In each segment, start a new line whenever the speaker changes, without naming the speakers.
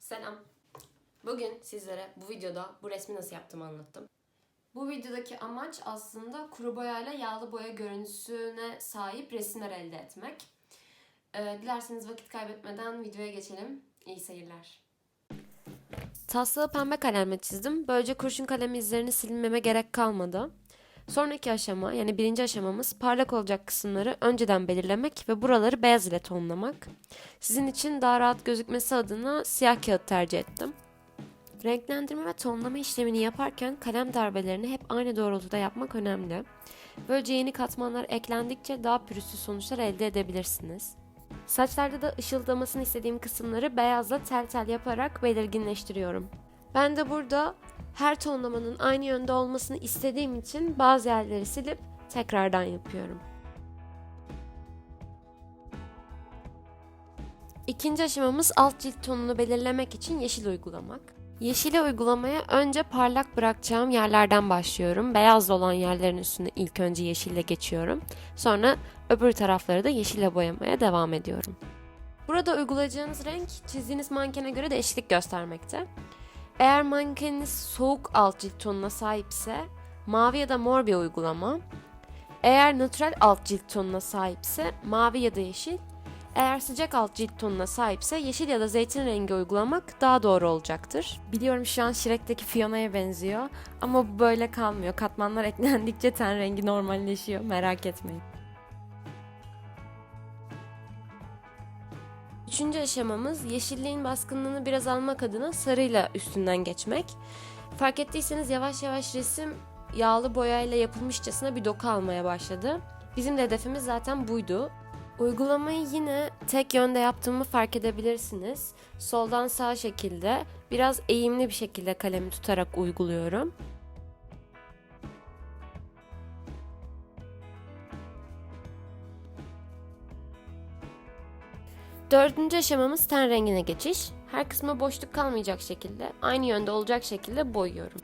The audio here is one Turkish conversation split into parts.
Selam. Bugün sizlere bu videoda bu resmi nasıl yaptığımı anlattım. Bu videodaki amaç aslında kuru boyayla yağlı boya görüntüsüne sahip resimler elde etmek. Ee, dilerseniz vakit kaybetmeden videoya geçelim. İyi seyirler. Taslığı pembe kalemle çizdim. Böylece kurşun kalem izlerini silinmeme gerek kalmadı. Sonraki aşama yani birinci aşamamız parlak olacak kısımları önceden belirlemek ve buraları beyaz ile tonlamak. Sizin için daha rahat gözükmesi adına siyah kağıt tercih ettim. Renklendirme ve tonlama işlemini yaparken kalem darbelerini hep aynı doğrultuda yapmak önemli. Böylece yeni katmanlar eklendikçe daha pürüzsüz sonuçlar elde edebilirsiniz. Saçlarda da ışıldamasını istediğim kısımları beyazla tel tel yaparak belirginleştiriyorum. Ben de burada her tonlamanın aynı yönde olmasını istediğim için bazı yerleri silip tekrardan yapıyorum. İkinci aşamamız alt cilt tonunu belirlemek için yeşil uygulamak. Yeşili uygulamaya önce parlak bırakacağım yerlerden başlıyorum. Beyaz olan yerlerin üstüne ilk önce yeşille geçiyorum. Sonra öbür tarafları da yeşille boyamaya devam ediyorum. Burada uygulayacağınız renk çizdiğiniz mankene göre değişiklik göstermekte. Eğer mankeniniz soğuk alt cilt tonuna sahipse mavi ya da mor bir uygulama. Eğer natürel alt cilt tonuna sahipse mavi ya da yeşil. Eğer sıcak alt cilt tonuna sahipse yeşil ya da zeytin rengi uygulamak daha doğru olacaktır. Biliyorum şu an Shrek'teki Fiona'ya benziyor ama bu böyle kalmıyor. Katmanlar eklendikçe ten rengi normalleşiyor merak etmeyin. Üçüncü aşamamız yeşilliğin baskınlığını biraz almak adına sarıyla üstünden geçmek. Fark ettiyseniz yavaş yavaş resim yağlı boyayla yapılmışçasına bir doku almaya başladı. Bizim de hedefimiz zaten buydu. Uygulamayı yine tek yönde yaptığımı fark edebilirsiniz. Soldan sağ şekilde biraz eğimli bir şekilde kalemi tutarak uyguluyorum. Dördüncü aşamamız ten rengine geçiş. Her kısma boşluk kalmayacak şekilde, aynı yönde olacak şekilde boyuyorum.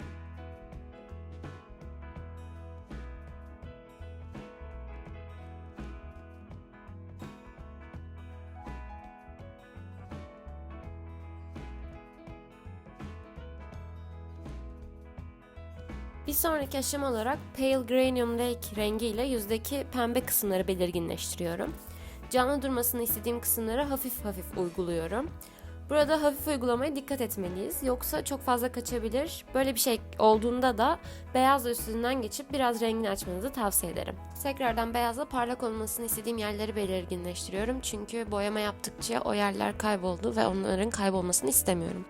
Bir sonraki aşama olarak Pale Granium Lake rengiyle yüzdeki pembe kısımları belirginleştiriyorum. Canlı durmasını istediğim kısımları hafif hafif uyguluyorum. Burada hafif uygulamaya dikkat etmeliyiz. Yoksa çok fazla kaçabilir. Böyle bir şey olduğunda da beyazla üstünden geçip biraz rengini açmanızı tavsiye ederim. Tekrardan beyazla parlak olmasını istediğim yerleri belirginleştiriyorum. Çünkü boyama yaptıkça o yerler kayboldu ve onların kaybolmasını istemiyorum.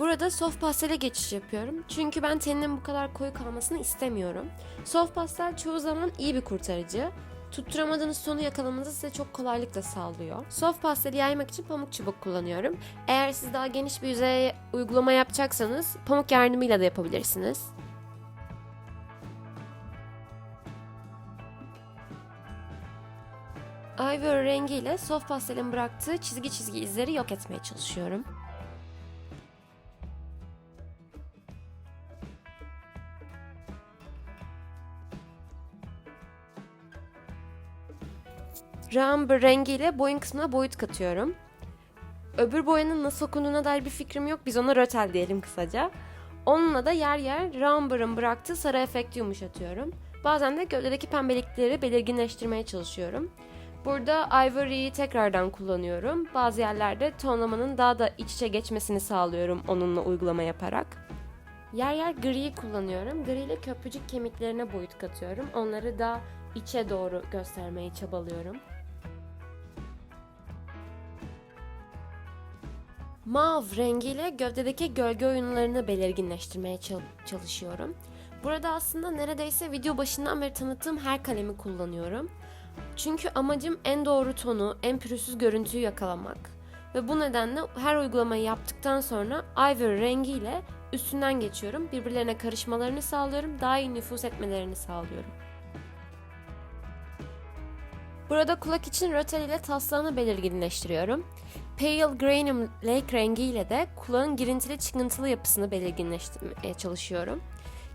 Burada soft pastele geçiş yapıyorum. Çünkü ben teninin bu kadar koyu kalmasını istemiyorum. Soft pastel çoğu zaman iyi bir kurtarıcı. Tutturamadığınız tonu yakalamanızı size çok kolaylık da sağlıyor. Soft pasteli yaymak için pamuk çubuk kullanıyorum. Eğer siz daha geniş bir yüzeye uygulama yapacaksanız pamuk yardımıyla da yapabilirsiniz. Ivory rengiyle soft pastelin bıraktığı çizgi çizgi izleri yok etmeye çalışıyorum. Ramber rengiyle boyun kısmına boyut katıyorum. Öbür boyanın nasıl okunduğuna dair bir fikrim yok. Biz ona rötel diyelim kısaca. Onunla da yer yer Ramber'ın bıraktığı sarı efekti yumuşatıyorum. Bazen de gövdedeki pembelikleri belirginleştirmeye çalışıyorum. Burada Ivory'yi tekrardan kullanıyorum. Bazı yerlerde tonlamanın daha da iç içe geçmesini sağlıyorum onunla uygulama yaparak. Yer yer griyi kullanıyorum. Gri ile köprücük kemiklerine boyut katıyorum. Onları daha içe doğru göstermeye çabalıyorum. Mav rengiyle gövdedeki gölge oyunlarını belirginleştirmeye çal- çalışıyorum. Burada aslında neredeyse video başından beri tanıttığım her kalemi kullanıyorum. Çünkü amacım en doğru tonu, en pürüzsüz görüntüyü yakalamak. Ve bu nedenle her uygulamayı yaptıktan sonra Ivory rengiyle üstünden geçiyorum. Birbirlerine karışmalarını sağlıyorum. Daha iyi nüfus etmelerini sağlıyorum. Burada kulak için rötel ile taslağını belirginleştiriyorum. Pale Granium Lake rengiyle de kulağın girintili çıkıntılı yapısını belirginleştirmeye çalışıyorum.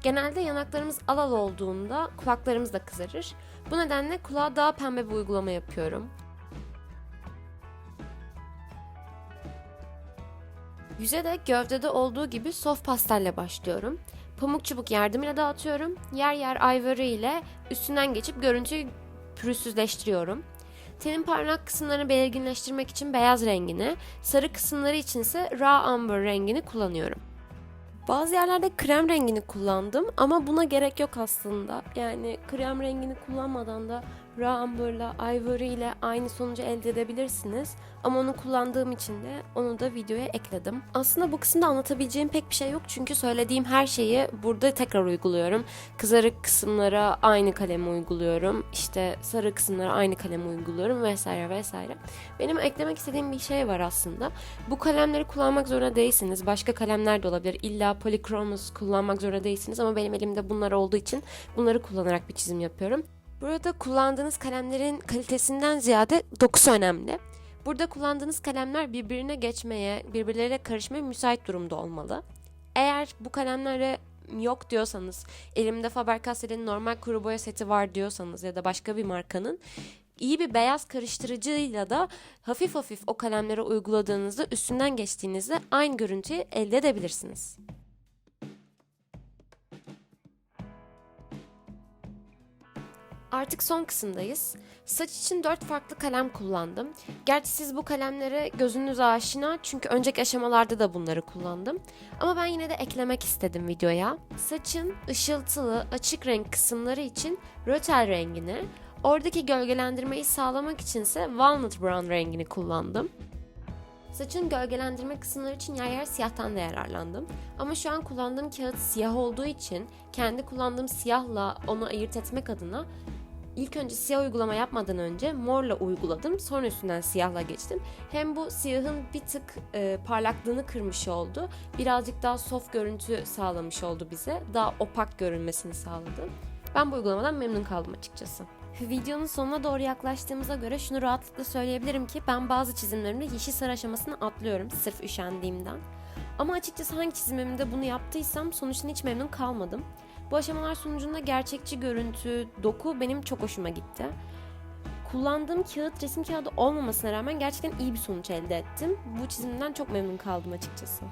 Genelde yanaklarımız al al olduğunda kulaklarımız da kızarır. Bu nedenle kulağa daha pembe bir uygulama yapıyorum. Yüze de gövdede olduğu gibi soft pastelle başlıyorum. Pamuk çubuk yardımıyla dağıtıyorum. Yer yer ivory ile üstünden geçip görüntüyü pürüzsüzleştiriyorum. Tenin parlak kısımlarını belirginleştirmek için beyaz rengini, sarı kısımları için ise raw amber rengini kullanıyorum. Bazı yerlerde krem rengini kullandım ama buna gerek yok aslında. Yani krem rengini kullanmadan da raw amber'la ivory ile aynı sonucu elde edebilirsiniz. Ama onu kullandığım için de onu da videoya ekledim. Aslında bu kısımda anlatabileceğim pek bir şey yok çünkü söylediğim her şeyi burada tekrar uyguluyorum. Kızarık kısımlara aynı kalemi uyguluyorum. İşte sarı kısımlara aynı kalemi uyguluyorum vesaire vesaire. Benim eklemek istediğim bir şey var aslında. Bu kalemleri kullanmak zorunda değilsiniz. Başka kalemler de olabilir. İlla Polychromos kullanmak zorunda değilsiniz ama benim elimde bunlar olduğu için bunları kullanarak bir çizim yapıyorum. Burada kullandığınız kalemlerin kalitesinden ziyade dokusu önemli. Burada kullandığınız kalemler birbirine geçmeye, birbirleriyle karışmaya müsait durumda olmalı. Eğer bu kalemlere yok diyorsanız, elimde Faber-Castell'in normal kuru boya seti var diyorsanız ya da başka bir markanın iyi bir beyaz karıştırıcıyla da hafif hafif o kalemlere uyguladığınızda üstünden geçtiğinizde aynı görüntüyü elde edebilirsiniz. Artık son kısımdayız. Saç için 4 farklı kalem kullandım. Gerçi siz bu kalemlere gözünüz aşina çünkü önceki aşamalarda da bunları kullandım. Ama ben yine de eklemek istedim videoya. Saçın ışıltılı, açık renk kısımları için rötel rengini, oradaki gölgelendirmeyi sağlamak içinse walnut brown rengini kullandım. Saçın gölgelendirme kısımları için yer yer siyahtan da yararlandım. Ama şu an kullandığım kağıt siyah olduğu için kendi kullandığım siyahla onu ayırt etmek adına ilk önce siyah uygulama yapmadan önce morla uyguladım. Sonra üstünden siyahla geçtim. Hem bu siyahın bir tık e, parlaklığını kırmış oldu. Birazcık daha soft görüntü sağlamış oldu bize. Daha opak görünmesini sağladı. Ben bu uygulamadan memnun kaldım açıkçası. Videonun sonuna doğru yaklaştığımıza göre şunu rahatlıkla söyleyebilirim ki ben bazı çizimlerimde yeşil sarı aşamasını atlıyorum sırf üşendiğimden. Ama açıkçası hangi çizimimde bunu yaptıysam sonuçtan hiç memnun kalmadım. Bu aşamalar sonucunda gerçekçi görüntü, doku benim çok hoşuma gitti. Kullandığım kağıt resim kağıdı olmamasına rağmen gerçekten iyi bir sonuç elde ettim. Bu çizimden çok memnun kaldım açıkçası.